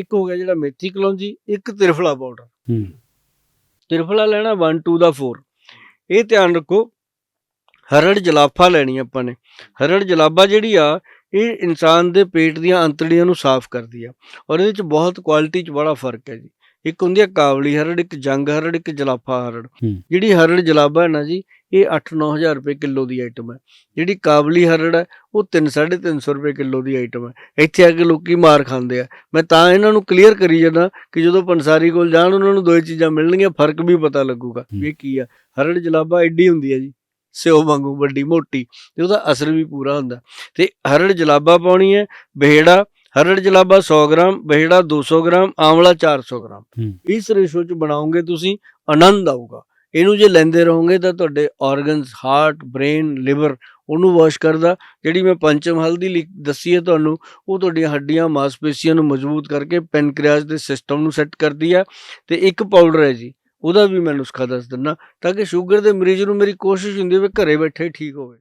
ਇੱਕ ਹੋ ਗਿਆ ਜਿਹੜਾ ਮੇਥੀ ਕਲੌਂਜੀ ਇੱਕ ਤਿਰਫਲਾ ਪਾਊਡਰ। ਹੂੰ। ਤਿਰਫਲਾ ਲੈਣਾ 1 2 ਦਾ 4 ਇਹ ਧਿਆਨ ਰੱਖੋ ਹਰੜ ਜਲਾਫਾ ਲੈਣੀ ਆਪਾਂ ਨੇ। ਹਰੜ ਜਲਾਬਾ ਜਿਹੜੀ ਆ ਇਹ ਇਨਸਾਨ ਦੇ ਪੇਟ ਦੀਆਂ ਅੰਤੜੀਆਂ ਨੂੰ ਸਾਫ਼ ਕਰਦੀ ਆ। ਔਰ ਇਹਦੇ ਵਿੱਚ ਬਹੁਤ ਕੁਆਲਿਟੀ 'ਚ ਬੜਾ ਫ਼ਰਕ ਹੈ ਜੀ। ਇੱਕ ਹੁੰਦੀ ਆ ਕਾਬਲੀ ਹਰੜ ਇੱਕ ਜੰਗ ਹਰੜ ਇੱਕ ਜਲਾਫਾ ਹਰੜ। ਹੂੰ। ਜਿਹੜੀ ਹਰੜ ਜਲਾਬਾ ਹੈ ਨਾ ਜੀ ਇਹ 8-9000 ਰੁਪਏ ਕਿਲੋ ਦੀ ਆਈਟਮ ਹੈ। ਜਿਹੜੀ ਕਾਬਲੀ ਹਰੜ ਹੈ ਉਹ 3-350 ਰੁਪਏ ਕਿਲੋ ਦੀ ਆਈਟਮ ਹੈ। ਇੱਥੇ ਆ ਕੇ ਲੋਕੀ ਮਾਰ ਖਾਂਦੇ ਆ। ਮੈਂ ਤਾਂ ਇਹਨਾਂ ਨੂੰ ਕਲੀਅਰ ਕਰੀ ਜਾਂਦਾ ਕਿ ਜਦੋਂ ਪੰਸਾਰੀ ਕੋਲ ਜਾਣ ਉਹਨਾਂ ਨੂੰ ਦੋਏ ਚੀਜ਼ਾਂ ਮਿਲਣਗੀਆਂ ਫ਼ਰਕ ਵੀ ਪਤਾ ਲੱਗੂਗਾ ਵੀ ਇਹ ਕੀ ਆ। ਹਰੜ ਜਲਾਬਾ ਐਡੀ ਹੁੰਦੀ ਹੈ ਜੀ ਸਿਓ ਵਾਂਗੂ ਵੱਡੀ ਮੋਟੀ ਤੇ ਉਹਦਾ ਅਸਰ ਵੀ ਪੂਰਾ ਹੁੰਦਾ। ਤੇ ਹਰੜ ਜਲਾਬਾ ਪਾਉਣੀ ਹੈ ਬਹਿੜਾ ਹਰੜ ਜਲਾਬਾ 100 ਗ੍ਰਾਮ ਬਹਿੜਾ 200 ਗ੍ਰਾਮ ਆਮਲਾ 400 ਗ੍ਰਾਮ। ਇਸ ਰੇਸ਼ੋ ਚ ਬਣਾਓਗੇ ਤੁਸੀਂ ਆਨੰਦ ਆਊਗਾ। ਇਹਨੂੰ ਜੇ ਲੈਂਦੇ ਰਹੋਗੇ ਤਾਂ ਤੁਹਾਡੇ ਆਰਗਨਸ ਹਾਰਟ ਬ੍ਰੇਨ ਲਿਵਰ ਉਹਨੂੰ ਵਾਸ਼ ਕਰਦਾ। ਜਿਹੜੀ ਮੈਂ ਪੰਚਮ ਹਲਦੀ ਦੱਸੀ ਹੈ ਤੁਹਾਨੂੰ ਉਹ ਤੁਹਾਡੀਆਂ ਹੱਡੀਆਂ ਮਾਸਪੇਸ਼ੀਆਂ ਨੂੰ ਮਜ਼ਬੂਤ ਕਰਕੇ ਪੈਨਕ੍ਰੀਆਸ ਦੇ ਸਿਸਟਮ ਨੂੰ ਸੈੱਟ ਕਰਦੀ ਹੈ। ਤੇ ਇੱਕ ਪਾਊਡਰ ਹੈ ਜੀ ਉਹਦਾ ਵੀ ਮੈਂ ਨੁਸਖਾ ਦੱਸ ਦਿੰਦਾ ਤਾਂ ਕਿ ਸ਼ੂਗਰ ਦੇ ਮਰੀਜ਼ ਨੂੰ ਮੇਰੀ ਕੋਸ਼ਿਸ਼ ਹੁੰਦੀ ਹੈ ਵੀ ਘਰੇ ਬੈਠੇ ਠੀਕ ਹੋਵੇ।